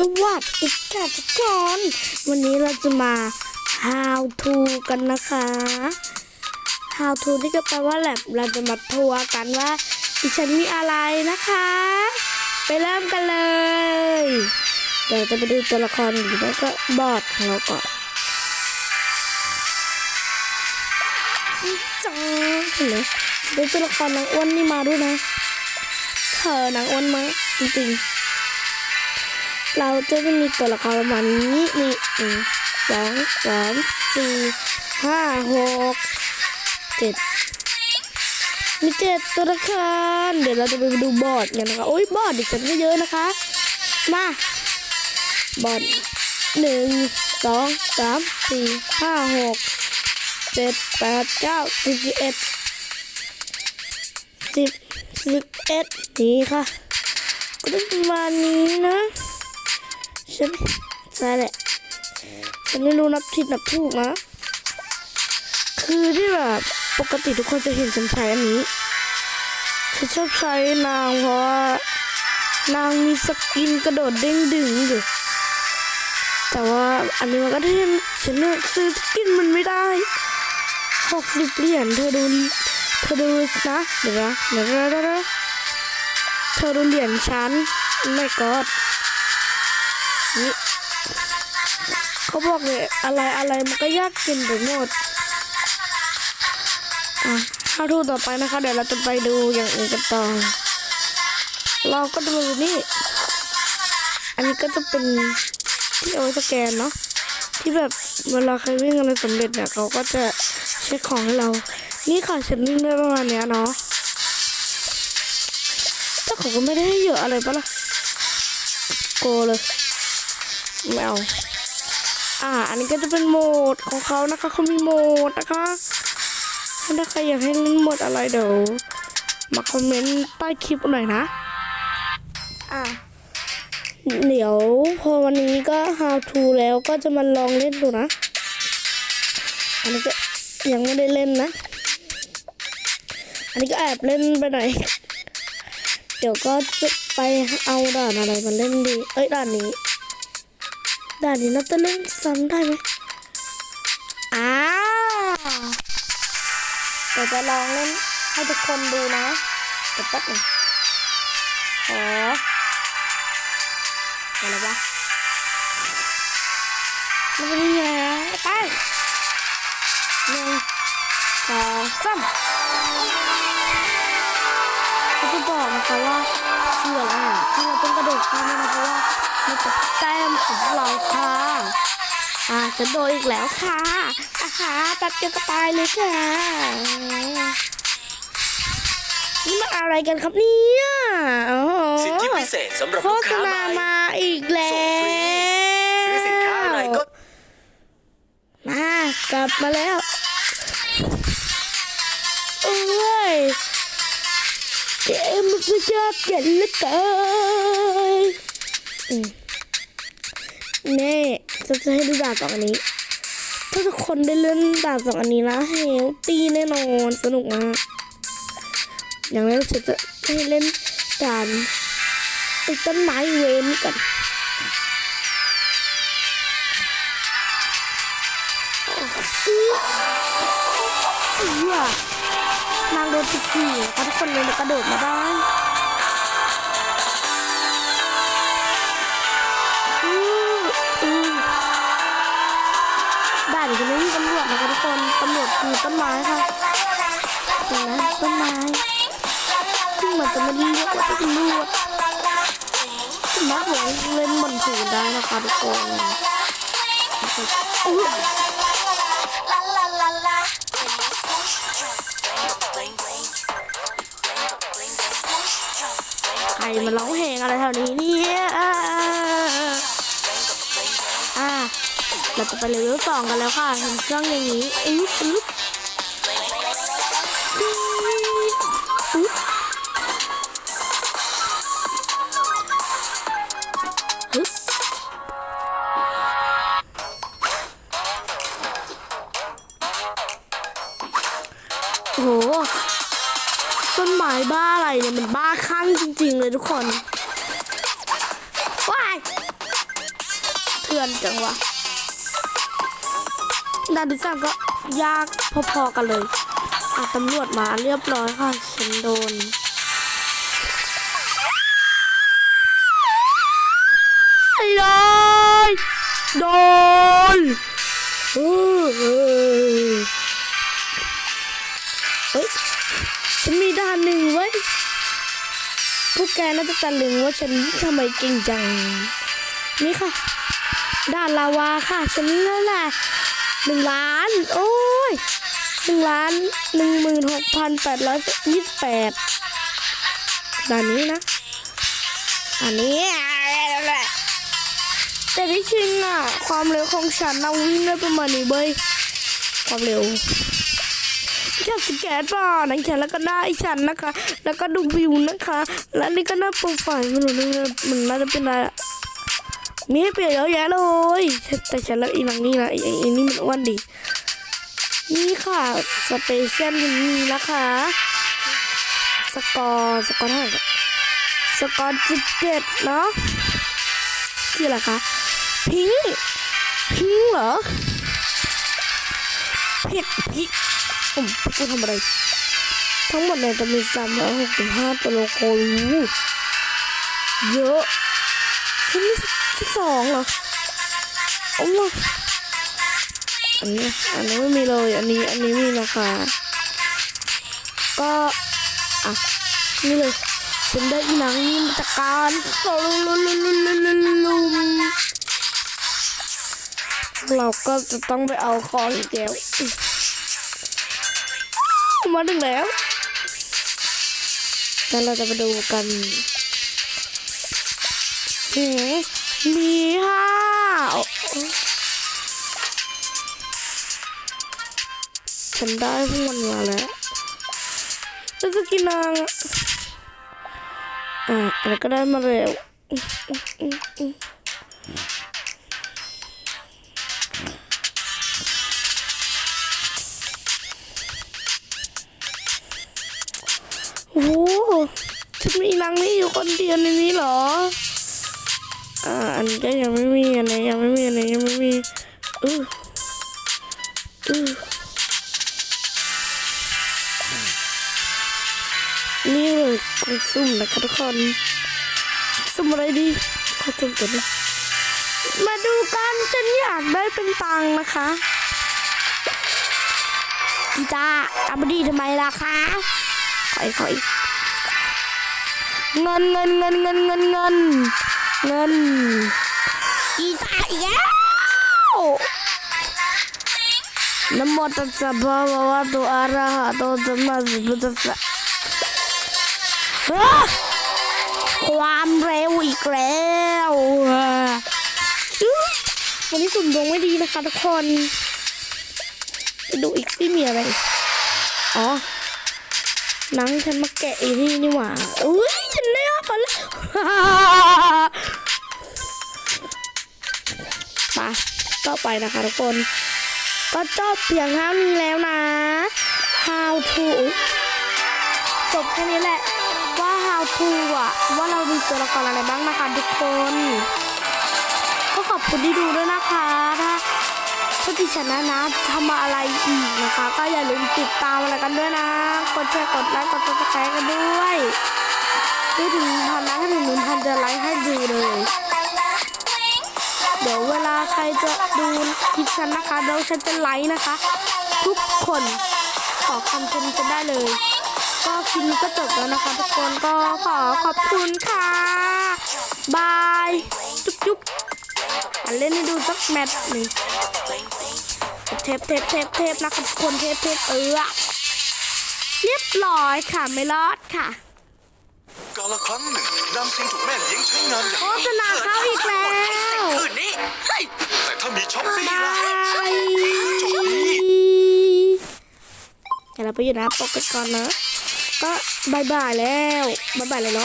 สวัสดีค่ะทุกคนวันนี้เราจะมา how to กันนะคะ how to ที่ก็แปลว่าแลบเราจะมาทัวร์กันว่าดิฉันมีอะไรนะคะ ไปเริ่มกันเลยเดี๋ยวจะไปดูตัวละครหรือไม่ก็บอดของเราก่อนจ้าเห็นไหมดูตัวละครนางอ้วนนี่มาด้วยนะเธอนางอ้วนมากจริงๆ เราจะได้มีตัวละครประมาณนี้นี่หนึ่งสองสามสี่ห้าหกเจ็ดมีเจ็ดตัวละครเดี๋ยวเราจะไปดูบอร์ดกันนะคะโอ้ยบอร์ดดิฉันก็เยอะนะคะ มาบอร์ดหนึ่งสองสามสี่ห้าหกเจ็ดแปดเก้าสิบเอ็ดสิบสิบเอ็ดนี่ค่ะก็ประมาณนี้นะ ใช่ไหมใช่แหละฉันไม่รู้นับผิดนับถูกนะ คือที่แบบปกติทุกคนจะเห็นฉันใช้อันนี้ฉันชอบใช้นางเพราะว่านางมีสกินกระโดดเด้งดึงอยู่แต่ว่าอันนี้มันก็เท่ฉันเนี่ยซื้อสกินมันไม่ได้หกสิบเหรียญเธอดูเธอดูนะเดี๋ยวนะเดี๋ยวนะเดี๋ยวนะเธอดูเหรียญฉันไม่กอด นี่เขาบอกเลยอะไรอะไรมันก็ยากกินไปหมดอะถ้าทูต่อไปนะคะ เดี๋ยวเราจะไปดูอย่างอื่นกันต่อ เราก็ดูนี่ อันนี้ก็จะเป็นที่เอาไว้สแกนเนาะที่แบบเวลาใครวิ่งอะไรสำเร็จเนี่ยเขาก็จะเช็คของให้เรา นี่ค่ะฉันวิ่งได้ประมาณเนี้ยเนาะแต่เขาก็ไม่ได้ให้เยอะอะไรปะล่ะโกเลย ไม่เอาอ่า อันนี้ก็จะเป็นโหมดของเขานะคะเขามีโหมดนะคะถ้าใครอยากให้เล่นโหมดอะไรเดี๋ยวมาคอมเมนต์ใต้คลิปหน่อยนะ อะเดี๋ยวพอวันนี้ก็ how to แล้วก็จะมาลองเล่นดูนะ อันนี้ก็ยังไม่ได้เล่นนะ อันนี้ก็แอบเล่นไปหน่อย เดี๋ยวก็จะไปเอาด่านอะไรมาเล่นดี เอ้ยด่านนี้ ด่านนี้น่าจะเล่นซ้ำได้ไหมอ้าเดี๋ยวจะลองเล่นให้ทุกคนดูนะเดี๋ยวแป๊บนึงขออะไรวะมันเป็นยังไงไปหนึ่งสองสามเขาจะบอกนะคะว่าเชื่ออะไรอะที่เราต้องกระโดดข้ามมันนะเพราะว่า มันเป็นแต้มของเราค่ะอ่าจะโดนอีกแล้วค่ะอาหาแป๊บเดียวก็ตายเลยค่ะนี่มันอะไรกันครับเนี่ยอ๋อสิทธิพิเศษสำหรับโฆลูกษค้าใหณาม่มาอีกแล้ส่งฟรีวซื้อสินค้าอะไรก็มากลับมาแล้วโอ้ยเกมมันสุดยอดเกินเหลือเกิน อืมนี่จะจะให้ดูดานสองอันนี้ ถ้าทุกคนได้เล่นดานสองอันนี้นะเฮลตีแน่นอนสนุกมากอย่างแรกฉันจะให้เล่นดานไอ้ต้นไม้เวนก่อนเฮียนางโดนติดขี่ทุกคนเลยกระโดดมาได้ ไม้ค่ะเห็นไหมต้นไม้ซึ่งมันจะไม่ได้เรียกว่าตำรวจสามารถลงเล่นบนถือได้นะคะทุกคนใครมาร้องเพลงอะไรแถวนี้เนี่ยอ่าเราจะไปเลเวลสองกันแล้วค่ะเห็นเครื่องอย่างนี้อึ๊บอึ๊บ โห ต้นไม้บ้าอะไรเนี่ย มันบ้าคลั่งจริง ๆ เลยทุกคน ว้ายเถื่อนจังวะด่านที่สามก็ยากพอๆกันเลย อะตำรวจมาเรียบร้อยค่ะฉันโดนเลยโดนเฮ้ยฉันมีด้านหนึ่งไว้พวกแกน่าจะตะลึงว่าฉันทำไมเก่งจัง นี่ค่ะ ด้านลาวาค่ะ ฉันนั่นแหละหนึ่งล้าน โอ้ย หนึ่งล้านหนึ่งหมื่นหกพันแปดร้อยยี่สิบแปดด้านนี้นะอันนี้แต่ที่จริงอะ ความเร็วของฉันเราวิ่งได้ประมาณนี้เบยความเร็วแค่สแกนป่ะนังฉันแล้วก็ได้ฉันนะคะ แล้วก็ดูวิวนะคะ และนี่ก็น้าโปรไฟล์ไม่รู้นี่มันน่าจะเป็นอะไรมีให้เปลี่ยนเยอะแยะเลย แต่ฉันแล้วอีหลังนี่นะอ้ไอ้นี่มันอ้วนดี นี่ค่ะ สเปเชียลนี้นะคะ สกอร์ สกอร์เท่าไหร่สกอร์สิบเจ็ดเนาะคืออะไรคะ พิงพิงเหรอเผ็ดพิกผมจะทำอะไร ทั้งหมดเนี่ยจะมีสามร้อยหกสิบห้าตัวโลโก้เยอะฉันมีสิบสองเหรอโอ้ย อันนี้ อันนี้ไม่มีเลย อันนี้ อันนี้มีนะคะ ก็ อะ นี่เลยฉันได้หนังนี้มาจากการสลุลุลุลุลุลุลุลุลเราก็จะต้องไปเอาคองอีกแล้วมาถึงแล้วแล้วเราจะไปดูกันเฮ้มี ฉันได้พวกมันมาแล้วแล้วจะกินนางอะอะอะไรก็ได้มาเร็วโอ้ฉันมีนางนี่อยู่คนเดียวในนี้เหรออ่าอันนี้ก็ยังไม่มีอันนี้ยังไม่มีอันนี้ยังไม่มีอืออือ กล่องสุ่มนะคะทุกคนสุ่มอะไรดีขอสุ่มตัวนี้มาดูกันฉันอยากได้เป็นตังค์นะคะจีตาเอามาดีทำไมล่ะคะขอยขอยเงินเงินเงินเงินเงินเงินเงินอีตาอีกแล้วนะโมตัสสะภะคะวะโตอะระหะโตสัมมาสัมพุทธัสสะ ความเร็วอีกแล้ววันนี้สุ่มดวงไม่ดีนะคะทุกคนไปดูอีกที่มีอะไร อ๋อหนังฉันมาแกะอีนี่นี่หว่าอุ้ยฉันได้ออกมาแล้วมาต่อไปนะคะทุกคน ก็จบเพียงเท่านี้แล้วนะ how to จบแค่นี้แหละ ว่า how to อะว่าเรามีตัวละครอะไรบ้างนะคะทุกคน ก็ขอบคุณที่ดูด้วยนะคะ ถ้าถ้าดิฉันนะนะทำอะไรอีกนะคะ ก็อย่าลืมติดตามอะไรกันด้วยนะกดแชร์กดไลค์กดติดตามกันด้วยไม่ถึงพันนะถ้าถึงหนึ่งพันจะไลค์ให้ดูเลย เดี๋ยวเวลาใครจะดูคลิปฉันนะคะเดี๋ยวฉันจะไลค์นะคะ ทุกคนขอคำชมกันได้เลย ก็คลิปนี้ก็จบแล้วนะคะทุกคนก็ขอขอบคุณค่ะ บาย จุ๊บจุ๊บอะเล่นให้ดูสักแมตช์หนึ่งเทปเทปเทปเทปนะคะทุกคนเทปเทปเออเรียบร้อยค่ะไม่รอดค่ะกาละครั้งหนึ่งนางซิงถูกแม่เลี้ยงใช้งานอย่างโฆษณาเข้าอีกแล้วคืนนี้เฮ้ยแต่ถ้ามีช้อปปี้บาล่ะยเดี๋ยวเราไปอยู่หนะปกกันก่อนนะ ก็บายบายแล้วบายบายเลยเนาะ